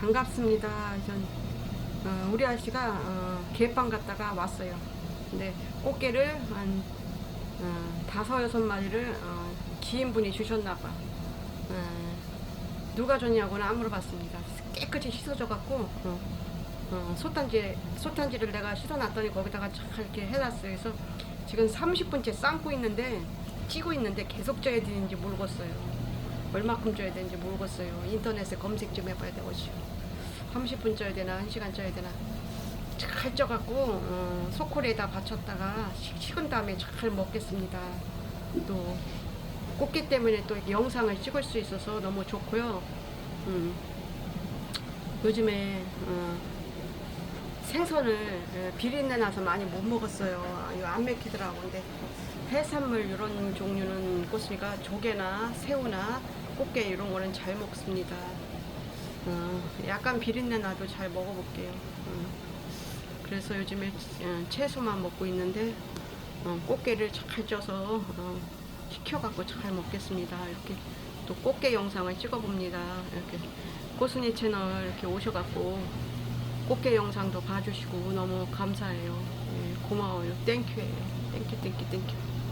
반갑습니다. 전 어, 우리 아저씨가 어, 개빵 갔다가 왔어요. 근데 꽃게를 한 어, 다섯 여섯 마리를 어, 지인분이 주셨나 봐. 어, 누가 줬냐고는 안 물어봤습니다. 깨끗이 씻어져 갖고 어, 어, 솥단지 솥단지를 내가 씻어놨더니 거기다가 쫙 이렇게 해놨어요. 그래서 지금 30분째 삶고 있는데 찌고 있는데 계속 쪄야 되는지 모르겠어요. 얼마큼 쪄야 되는지 모르겠어요. 인터넷에 검색 좀 해봐야 되겠죠. 30분 쪄야 되나 1시간 쪄야 되나 잘 쪄갖고 어, 소콜에다 받쳤다가 식- 식은 다음에 잘 먹겠습니다. 또 꽃게 때문에 또 영상을 찍을 수 있어서 너무 좋고요. 음, 요즘에 어, 생선을 예, 비린내 나서 많이 못 먹었어요. 아, 이거 안 맥히더라고. 근데 해산물 이런 종류는 꽃순이가 조개나 새우나 꽃게 이런 거는 잘 먹습니다. 어, 약간 비린내 나도 잘 먹어볼게요. 어, 그래서 요즘에 어, 채소만 먹고 있는데 어, 꽃게를 잘 쪄서 어, 식혀갖고 잘 먹겠습니다. 이렇게 또 꽃게 영상을 찍어봅니다. 이렇게 꽃순이 채널 이렇게 오셔갖고 꽃게 영상도 봐주시고 너무 감사해요. 예, 고마워요. 땡큐예요. 땡큐 땡큐 땡큐.